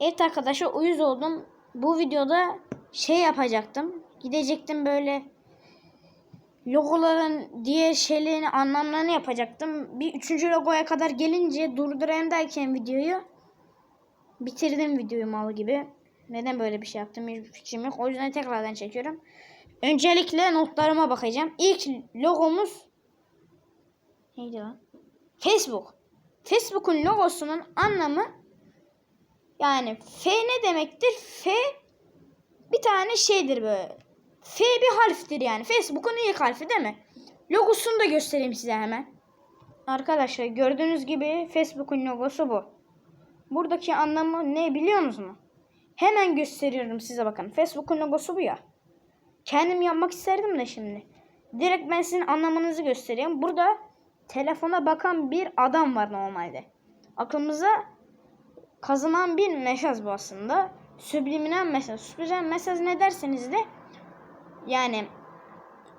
Evet arkadaşlar uyuz oldum. Bu videoda şey yapacaktım. Gidecektim böyle logoların diğer şeylerini anlamlarını yapacaktım. Bir üçüncü logoya kadar gelince durdurayım derken videoyu bitirdim videoyu mal gibi. Neden böyle bir şey yaptım hiçbir fikrim yok. O yüzden tekrardan çekiyorum. Öncelikle notlarıma bakacağım. İlk logomuz neydi lan? Facebook. Facebook'un logosunun anlamı yani F ne demektir? F bir tane şeydir böyle. F bir harftir yani. Facebook'un ilk harfi değil mi? Logosunu da göstereyim size hemen. Arkadaşlar gördüğünüz gibi Facebook'un logosu bu. Buradaki anlamı ne biliyor musunuz? Hemen gösteriyorum size bakın. Facebook'un logosu bu ya. Kendim yapmak isterdim de şimdi. Direkt ben sizin anlamınızı göstereyim. Burada telefona bakan bir adam var normalde. Aklımıza kazınan bir mesaj bu aslında. Subliminal mesaj. Subliminal mesaj ne derseniz de yani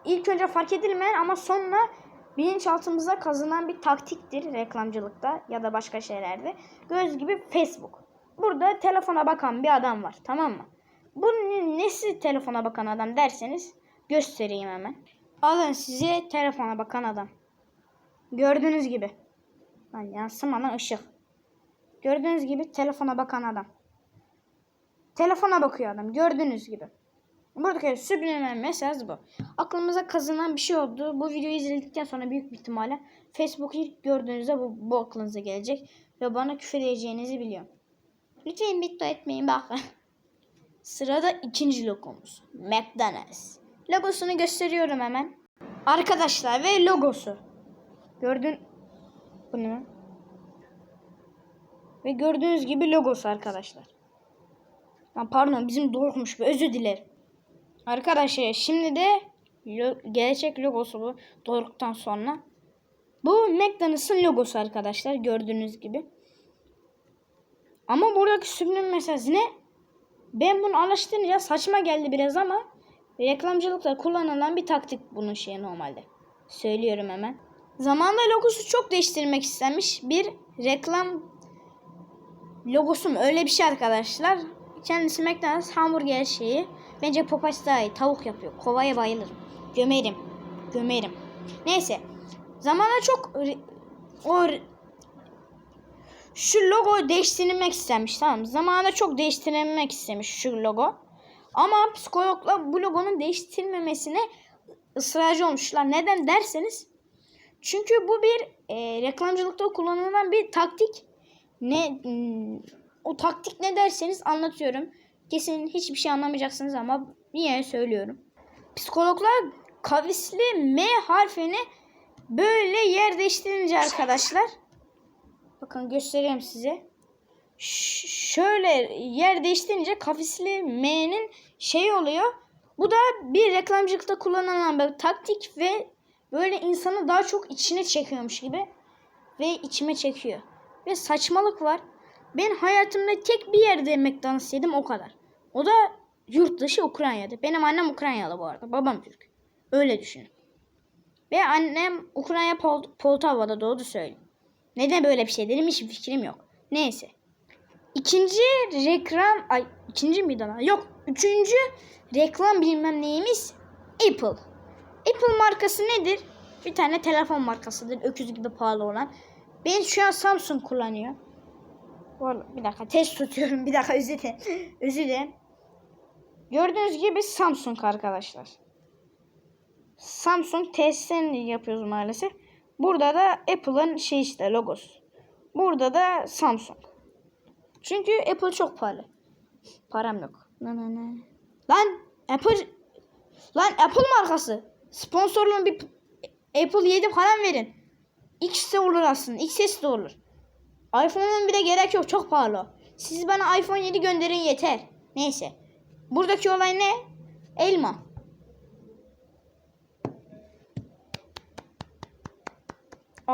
ilk önce fark edilmeyen ama sonra bilinçaltımıza kazınan bir taktiktir reklamcılıkta ya da başka şeylerde. Göz gibi Facebook. Burada telefona bakan bir adam var tamam mı? Bunun nesi telefona bakan adam derseniz göstereyim hemen. Alın size telefona bakan adam. Gördüğünüz gibi. Lan yansımadan ışık. Gördüğünüz gibi telefona bakan adam. Telefona bakıyor adam. Gördüğünüz gibi. Buradaki subliminal mesaj bu. Aklımıza kazınan bir şey oldu. Bu videoyu izledikten sonra büyük bir ihtimalle Facebook'u ilk gördüğünüzde bu, bu aklınıza gelecek. Ve bana küfür edeceğinizi biliyorum. Lütfen bitti etmeyin bakın. Sırada ikinci logomuz. McDonald's. Logosunu gösteriyorum hemen. Arkadaşlar ve logosu. Gördün bu ne? Ve gördüğünüz gibi logosu arkadaşlar. Ya pardon bizim doğrukmuş özür dilerim. Arkadaşlar şimdi de lo- gerçek logosu bu doğruluktan sonra. Bu McDonald's'ın logosu arkadaşlar gördüğünüz gibi. Ama buradaki subliminal mesaj ne? Ben bunu araştırınca saçma geldi biraz ama reklamcılıkta kullanılan bir taktik bunun şeyi normalde. Söylüyorum hemen. Zamanla logosu çok değiştirmek istenmiş bir reklam logosu mu? Öyle bir şey arkadaşlar. Kendisi McDonald's hamburger şeyi. Bence Popeyes daha iyi. Tavuk yapıyor. Kovaya bayılırım. Gömerim. Gömerim. Neyse. Zamanla çok o şu logo değiştirilmek istemiş tamam mı? Zamanında çok değiştirilmek istemiş şu logo. Ama psikologlar bu logonun değiştirilmemesine ısrarcı olmuşlar. Neden derseniz çünkü bu bir e, reklamcılıkta kullanılan bir taktik. Ne hmm, o taktik ne derseniz anlatıyorum. Kesin hiçbir şey anlamayacaksınız ama yine söylüyorum. Psikologlar kavisli M harfini böyle yer değiştirince arkadaşlar bakın göstereyim size. Ş- şöyle yer değiştirince kavisli M'nin şey oluyor. Bu da bir reklamcılıkta kullanılan bir taktik ve böyle insanı daha çok içine çekiyormuş gibi ve içime çekiyor. Ve saçmalık var. Ben hayatımda tek bir yerde McDonald's yedim o kadar. O da yurt dışı Ukrayna'da. Benim annem Ukraynalı bu arada. Babam Türk. Öyle düşünün. Ve annem Ukrayna Pol- Poltava'da doğdu söyleyeyim. Neden böyle bir şey dedim hiçbir fikrim yok. Neyse. İkinci reklam... Ay ikinci miydi lan? Yok. Üçüncü reklam bilmem neyimiz Apple. Apple markası nedir? Bir tane telefon markasıdır. Öküz gibi pahalı olan. Ben şu an Samsung kullanıyor. Vallahi bir dakika test tutuyorum. Bir dakika özür dilerim. özür dilerim. Gördüğünüz gibi Samsung arkadaşlar. Samsung testlerini yapıyoruz maalesef. Burada da Apple'ın şey işte logosu. Burada da Samsung. Çünkü Apple çok pahalı. Param yok. Na na. Lan Apple Lan Apple markası. Sponsorluğun bir Apple 7 falan verin. X de olur aslında. XS de olur. iPhone'un bile gerek yok. Çok pahalı. Siz bana iPhone 7 gönderin yeter. Neyse. Buradaki olay ne? Elma.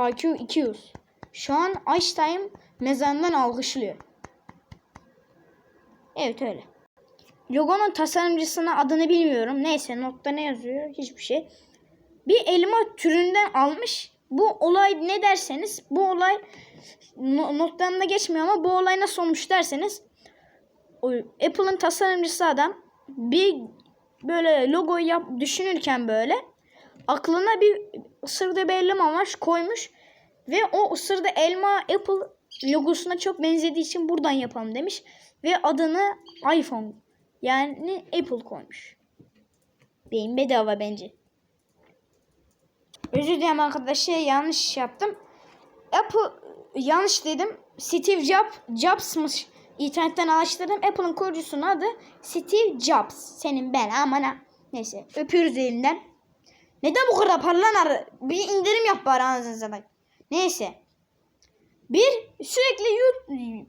IQ 200. Şu an Einstein mezarından alkışlıyor. Evet öyle. Logonun tasarımcısına adını bilmiyorum. Neyse notta ne yazıyor? Hiçbir şey. Bir elma türünden almış. Bu olay ne derseniz bu olay no- notlarında geçmiyor ama bu olay nasıl olmuş derseniz Apple'ın tasarımcısı adam bir böyle logoyu yap, düşünürken böyle aklına bir ısırdığı bir elma koymuş ve o ısırdığı elma Apple logosuna çok benzediği için buradan yapalım demiş ve adını iPhone yani Apple koymuş. Beyin bedava bence. Özür dilerim arkadaşlar yanlış yaptım. Apple yanlış dedim. Steve Jobs Jobs'mış. İnternetten araştırdım. Apple'ın kurucusunun adı Steve Jobs. Senin ben aman ha. Neyse öpüyoruz elinden. Neden bu kadar parlanar? Bir indirim yap bari anasını satayım. Neyse. Bir sürekli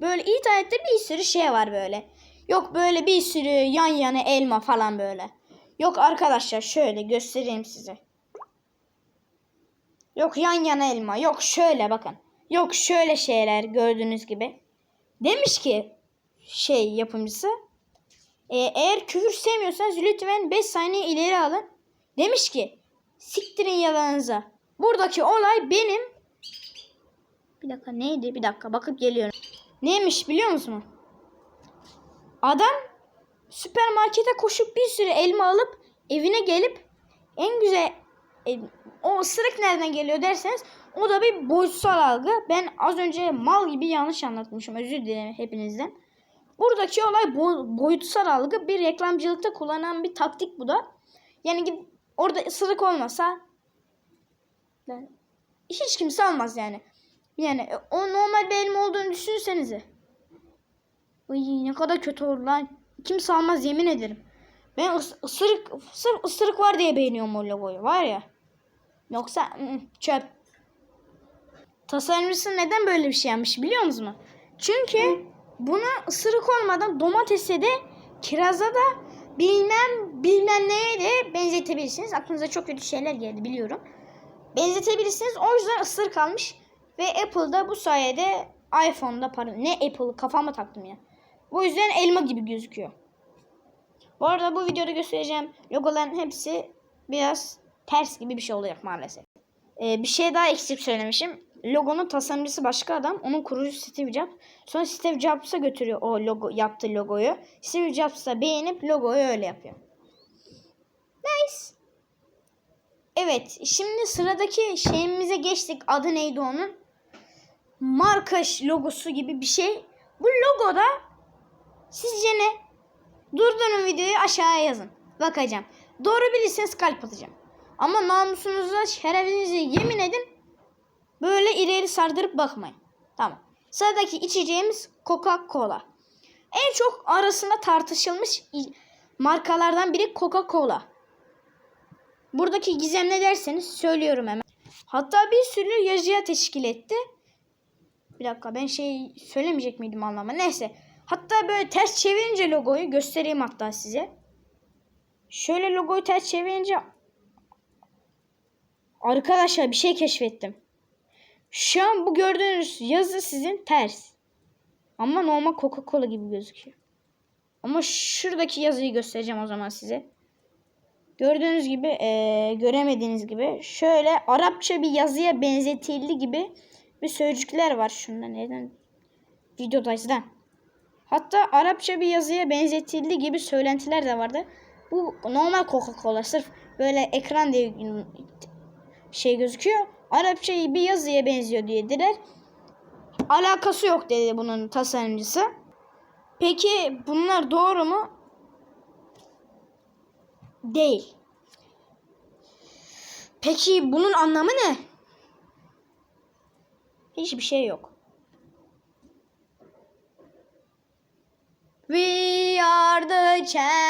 böyle internette bir sürü şey var böyle. Yok böyle bir sürü yan yana elma falan böyle. Yok arkadaşlar şöyle göstereyim size. Yok yan yana elma. Yok şöyle bakın. Yok şöyle şeyler gördüğünüz gibi. Demiş ki şey yapımcısı. e, eğer küfür sevmiyorsanız lütfen 5 saniye ileri alın. Demiş ki siktirin yalanınıza. Buradaki olay benim. Bir dakika neydi? Bir dakika bakıp geliyorum. Neymiş biliyor musun? Adam süpermarkete koşup bir sürü elma alıp evine gelip en güzel e, o ısırık nereden geliyor derseniz o da bir boyutsal algı. Ben az önce mal gibi yanlış anlatmışım. Özür dilerim hepinizden. Buradaki olay bo- boyutsal algı. Bir reklamcılıkta kullanılan bir taktik bu da. Yani orada ısırık olmasa hiç kimse almaz yani. Yani e, o normal bir elma olduğunu düşünsenize. Ay ne kadar kötü olur lan. Kimse almaz yemin ederim. Ben ıs- ısırık, ısırık var diye beğeniyorum o logoyu var ya. Yoksa çöp. Tasarımcısı neden böyle bir şey yapmış biliyor musunuz? Çünkü buna ısırık olmadan domatese de kiraza da bilmem bilmem neye de benzetebilirsiniz. Aklınıza çok kötü şeyler geldi biliyorum. Benzetebilirsiniz. O yüzden ısırık almış. Ve Apple'da bu sayede iPhone'da para ne Apple'ı kafama taktım ya. Bu yüzden elma gibi gözüküyor. Bu arada bu videoda göstereceğim logoların hepsi biraz ters gibi bir şey olacak maalesef. Ee, bir şey daha eksik söylemişim. Logonun tasarımcısı başka adam. Onun kurucusu Steve Jobs. Sonra Steve Jobs'a götürüyor o logo yaptığı logoyu. Steve Jobs da beğenip logoyu öyle yapıyor. Nice. Evet, şimdi sıradaki şeyimize geçtik. Adı neydi onun? Marka logosu gibi bir şey. Bu logoda sizce ne? Durdurun videoyu aşağıya yazın. Bakacağım. Doğru bilirseniz kalp atacağım. Ama namusunuza, şerefinize yemin edin. Böyle ileri sardırıp bakmayın. Tamam. Sıradaki içeceğimiz Coca-Cola. En çok arasında tartışılmış markalardan biri Coca-Cola. Buradaki gizem ne derseniz söylüyorum hemen. Hatta bir sürü yazıya teşkil etti. Bir dakika ben şey söylemeyecek miydim anlama. Neyse. Hatta böyle ters çevirince logoyu göstereyim hatta size. Şöyle logoyu ters çevirince Arkadaşlar bir şey keşfettim. Şu an bu gördüğünüz yazı sizin ters. Ama normal Coca-Cola gibi gözüküyor. Ama şuradaki yazıyı göstereceğim o zaman size. Gördüğünüz gibi, eee, göremediğiniz gibi şöyle Arapça bir yazıya benzetildi gibi bir sözcükler var şunda. Neden? Videodayız lan. Hatta Arapça bir yazıya benzetildi gibi söylentiler de vardı. Bu normal Coca-Cola sırf böyle ekran diye şey gözüküyor. Arapça bir yazıya benziyor dediler. Alakası yok dedi bunun tasarımcısı. Peki bunlar doğru mu? Değil. Peki bunun anlamı ne? Hiçbir şey yok. We are the champions.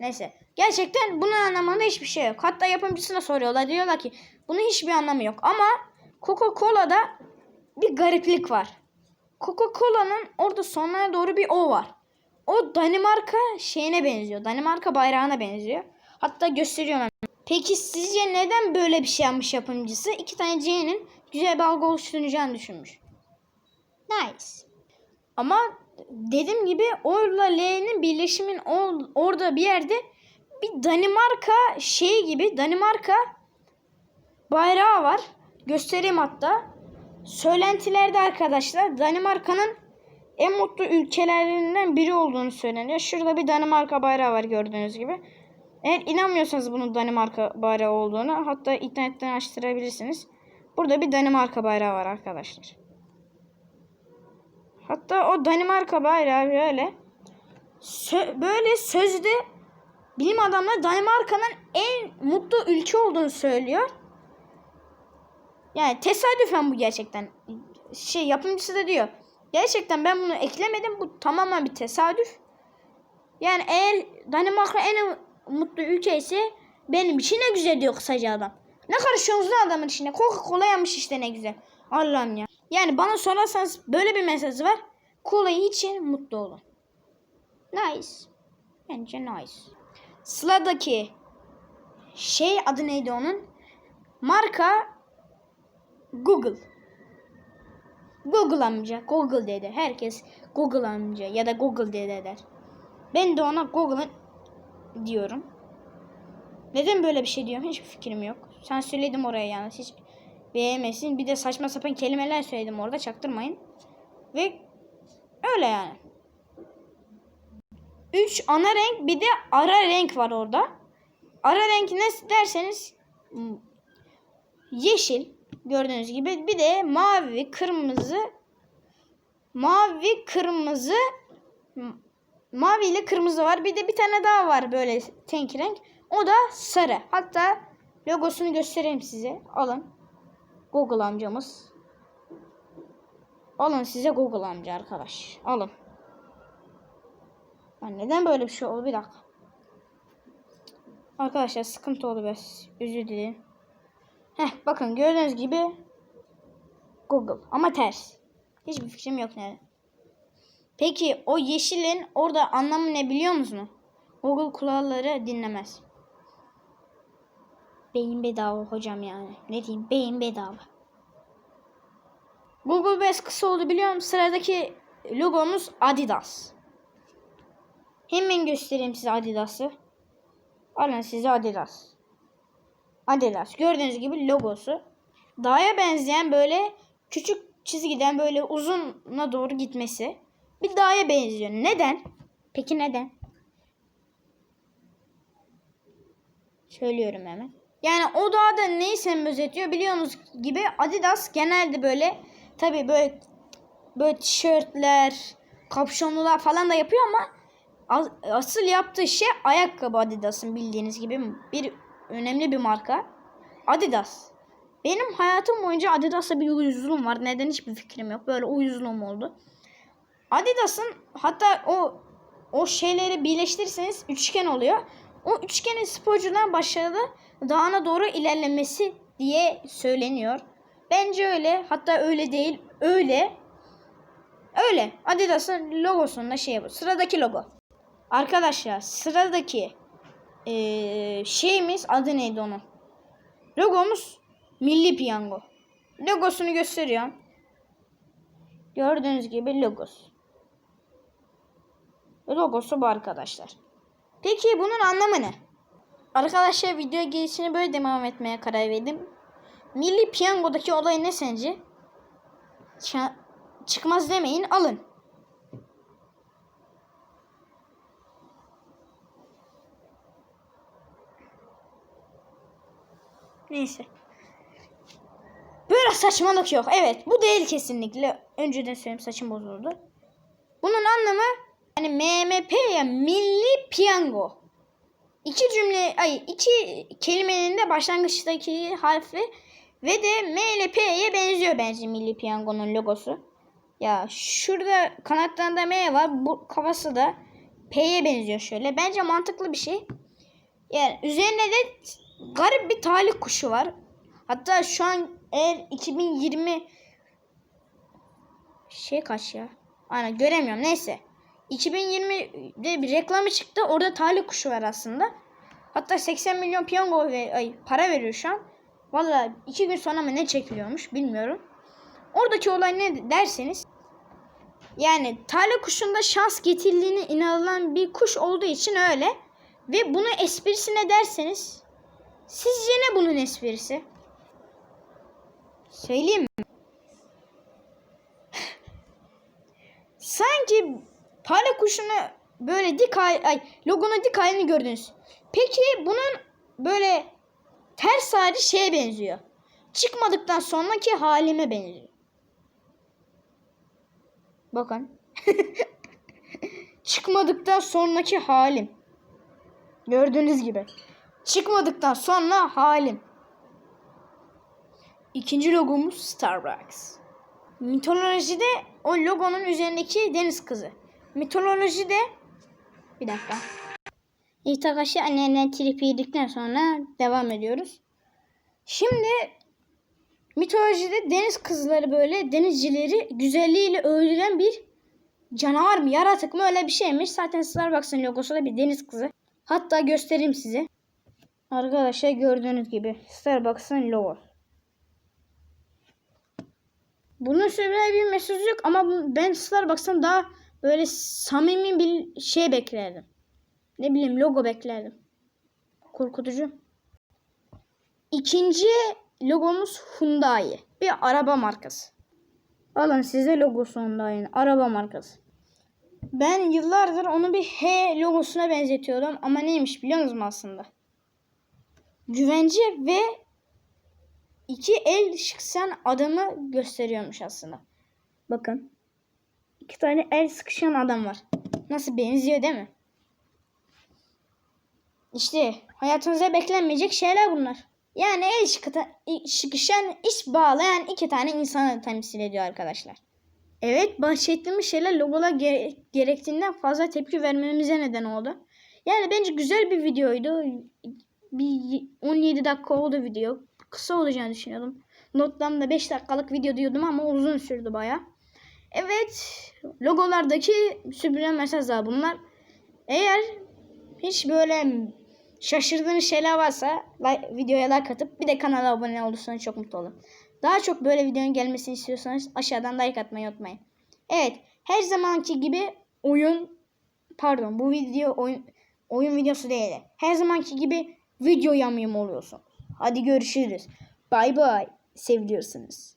Neyse. Gerçekten bunun anlamında hiçbir şey yok. Hatta yapımcısına soruyorlar. Diyorlar ki bunun hiçbir anlamı yok. Ama Coca-Cola'da bir gariplik var. Coca-Cola'nın orada sonlara doğru bir O var. O Danimarka şeyine benziyor. Danimarka bayrağına benziyor. Hatta gösteriyorum. Peki sizce neden böyle bir şey yapmış yapımcısı? İki tane C'nin güzel bir algı oluşturacağını düşünmüş. Nice. Ama dediğim gibi O'la L'nin birleşimin ol- orada bir yerde bir Danimarka şeyi gibi Danimarka bayrağı var. Göstereyim hatta. Söylentilerde arkadaşlar Danimarka'nın en mutlu ülkelerinden biri olduğunu söyleniyor. Şurada bir Danimarka bayrağı var gördüğünüz gibi. Eğer inanmıyorsanız bunun Danimarka bayrağı olduğunu hatta internetten açtırabilirsiniz. Burada bir Danimarka bayrağı var arkadaşlar. Hatta o Danimarka bayrağı böyle sö- böyle sözde bilim adamları Danimarka'nın en mutlu ülke olduğunu söylüyor. Yani tesadüfen bu gerçekten. Şey yapımcısı da diyor. Gerçekten ben bunu eklemedim. Bu tamamen bir tesadüf. Yani eğer Danimarka en mutlu ülke ise benim için ne güzel diyor kısaca adam. Ne karışıyorsunuz lan adamın içine? Coca-Cola yapmış işte ne güzel. Allah'ım ya. Yani bana sorarsanız böyle bir mesaj var. Cola için mutlu olun. Nice. Bence nice. Sıla'daki şey adı neydi onun? Marka Google. Google amca. Google dedi. Herkes Google amca ya da Google dede der. Ben de ona Google'ın diyorum. Neden böyle bir şey diyorum hiçbir fikrim yok. Sen söyledim oraya yani hiç beğenmesin. Bir de saçma sapan kelimeler söyledim orada çaktırmayın. Ve öyle yani. Üç ana renk bir de ara renk var orada. Ara renk ne derseniz yeşil gördüğünüz gibi bir de mavi, kırmızı mavi, kırmızı mavi ile kırmızı var. Bir de bir tane daha var böyle tenk renk. O da sarı. Hatta logosunu göstereyim size. Alın. Google amcamız. Alın size Google amca arkadaş. Alın. Lan neden böyle bir şey oldu? Bir dakika. Arkadaşlar sıkıntı oldu biraz. Özür dilerim. Heh bakın gördüğünüz gibi Google ama ters. Hiçbir fikrim yok neden. Peki o yeşilin orada anlamı ne biliyor musunuz? Google kuralları dinlemez. Beyin bedava hocam yani. Ne diyeyim? Beyin bedava. Google Base kısa oldu biliyor musun? Sıradaki logomuz Adidas. Hemen göstereyim size Adidas'ı. Alın size Adidas. Adidas. Gördüğünüz gibi logosu. Dağa benzeyen böyle küçük çizgiden böyle uzuna doğru gitmesi. Bir dağa benziyor. Neden? Peki neden? Söylüyorum hemen. Yani o dağda neyi sembolize ediyor biliyorsunuz gibi Adidas genelde böyle tabi böyle böyle tişörtler, kapşonlular falan da yapıyor ama as- asıl yaptığı şey ayakkabı Adidas'ın bildiğiniz gibi bir önemli bir marka. Adidas. Benim hayatım boyunca Adidas'la bir uyuzluğum var. Neden hiçbir fikrim yok. Böyle uyuzluğum oldu. Adidas'ın hatta o o şeyleri birleştirirseniz üçgen oluyor. O üçgenin sporcudan başarılı dağına doğru ilerlemesi diye söyleniyor. Bence öyle. Hatta öyle değil. Öyle. Öyle. Adidas'ın logosunda şey bu. Sıradaki logo. Arkadaşlar sıradaki eee, şeyimiz adı neydi onun? Logomuz Milli Piyango. Logosunu gösteriyorum. Gördüğünüz gibi logosu. Logosu bu arkadaşlar. Peki bunun anlamı ne? Arkadaşlar video gelişini böyle devam etmeye karar verdim. Milli Piyango'daki olay ne sence? Ça- çıkmaz demeyin alın. Neyse. Böyle saçmalık yok. Evet bu değil kesinlikle. Önceden söyleyeyim saçım bozuldu. Bunun anlamı yani MMP ya Milli Piyango. İki cümle ay iki kelimenin de başlangıçtaki harfi ve de M ile P'ye benziyor bence Milli Piyango'nun logosu. Ya şurada kanatlarında M var. Bu kafası da P'ye benziyor şöyle. Bence mantıklı bir şey. Yani üzerine de garip bir talih kuşu var. Hatta şu an eğer 2020 şey kaç ya? Aynen göremiyorum. Neyse. 2020'de bir reklamı çıktı. Orada talih kuşu var aslında. Hatta 80 milyon piyango ve ay, para veriyor şu an. Valla iki gün sonra mı ne çekiliyormuş bilmiyorum. Oradaki olay ne derseniz yani talih kuşunda şans getirdiğine inanılan bir kuş olduğu için öyle. Ve bunu esprisi ne derseniz sizce ne bunun esprisi? Söyleyeyim mi? sanki pale kuşunu böyle dik hal, ay logonun dik halini gördünüz. Peki bunun böyle ters hali şeye benziyor. Çıkmadıktan sonraki halime benziyor. Bakın. Çıkmadıktan sonraki halim. Gördüğünüz gibi. Çıkmadıktan sonra halim. İkinci logomuz Starbucks. Mitolojide o logonun üzerindeki deniz kızı. Mitolojide bir dakika. Arkadaşlar annenden trip yedikten sonra devam ediyoruz. Şimdi mitolojide deniz kızları böyle denizcileri güzelliğiyle övülen bir canavar mı yaratık mı öyle bir şeymiş. Zaten Starbucks'ın logosu da bir deniz kızı. Hatta göstereyim size. Arkadaşlar gördüğünüz gibi Starbucks'ın logosu. Bunun söylediği bir mesaj yok ama ben Starbucks'tan daha böyle samimi bir şey beklerdim. Ne bileyim logo beklerdim. Korkutucu. İkinci logomuz Hyundai. Bir araba markası. Alın size logosu Hyundai'nin araba markası. Ben yıllardır onu bir H logosuna benzetiyordum ama neymiş biliyor musunuz aslında? Güvence ve iki el sıkışan adamı gösteriyormuş aslında. Bakın. İki tane el sıkışan adam var. Nasıl benziyor değil mi? İşte hayatınıza beklenmeyecek şeyler bunlar. Yani el şıkıta, sıkışan, iş bağlayan iki tane insanı temsil ediyor arkadaşlar. Evet bahsettiğimiz şeyler logolar gere- gerektiğinden fazla tepki vermemize neden oldu. Yani bence güzel bir videoydu. Bir 17 dakika oldu video. Kısa olacağını düşünüyordum. Notlarımda 5 dakikalık video diyordum ama uzun sürdü baya. Evet logolardaki süpüren mesajlar bunlar. Eğer hiç böyle şaşırdığınız şeyler varsa videoya like atıp bir de kanala abone olursanız çok mutlu olurum. Daha çok böyle videonun gelmesini istiyorsanız aşağıdan like atmayı unutmayın. Evet her zamanki gibi oyun pardon bu video oyun oyun videosu değil. Her zamanki gibi video yamyam oluyorsun. Hadi görüşürüz. Bay bay. Seviyorsunuz.